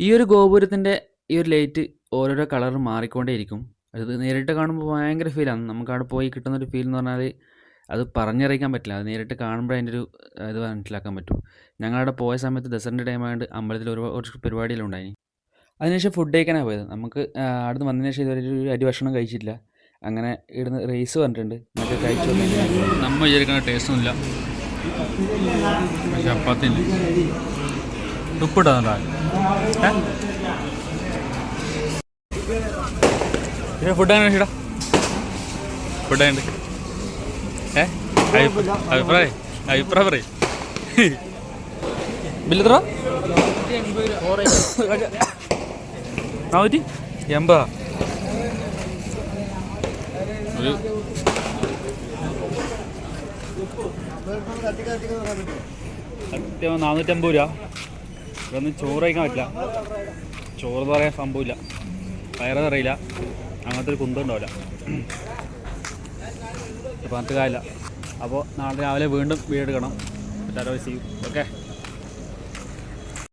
ഈ ഒരു ഗോപുരത്തിന്റെ ഈ ഒരു ലൈറ്റ് ഓരോരോ കളർ മാറിക്കൊണ്ടേയിരിക്കും. അത് നേരിട്ട് കാണുമ്പോൾ ഭയങ്കര ഫീലാണ് നമുക്ക് അവിടെ പോയി കിട്ടുന്ന ഒരു ഫീൽ എന്ന് പറഞ്ഞാൽ അത് പറഞ്ഞറിയിക്കാൻ പറ്റില്ല. അത് നേരിട്ട് കാണുമ്പോൾ അതിന്റെ ഒരു ഇത് മനസ്സിലാക്കാൻ പറ്റും. ഞങ്ങളവിടെ പോയ സമയത്ത് ദസറിന്റെ ടൈം ആയതുകൊണ്ട് അമ്പലത്തിൽ ഒരു കുറച്ച് പരിപാടിയെല്ലാം ഉണ്ടായി അതിനുശേഷം ഫുഡ് കഴിക്കാനാണ് പോയത്. നമുക്ക് അവിടുന്ന് വന്നതിന് ശേഷം ഇതുവരെ ഒരു അരി ഭക്ഷണം കഴിച്ചിട്ടില്ല. അങ്ങനെ ഇവിടുന്ന് റേസ് പറഞ്ഞിട്ടുണ്ട് നമുക്ക് കഴിച്ചു നമ്മൾ വിചാരിക്കുന്ന ടേസ്റ്റ് ഒന്നുമില്ല. ചപ്പാത്തിന് ഉപ്പിട്ടാ ഫുഡ് അങ്ങനെ ഇടാ ഫുഡ് ഉണ്ട് ഏ? അഭിപ്രായം അഭിപ്രായം പറയും. ബില്ലെത്ര? നാനൂറ്റി എൺപതാ? ഒരു സത്യം നാനൂറ്റമ്പത് രൂപ. ഇതൊന്നും ചോറ് കഴിക്കാൻ പറ്റില്ല. ചോറ് എന്ന് പറയാൻ സംഭവമില്ല. വയറ് അറിയില്ല. അങ്ങനത്തെ ഒരു കുന്തം ഉണ്ടാവില്ല. അങ്ങനത്തെ കാര്യമില്ല. അപ്പോൾ നാളെ രാവിലെ വീണ്ടും വീടെടുക്കണം. Tata C okay?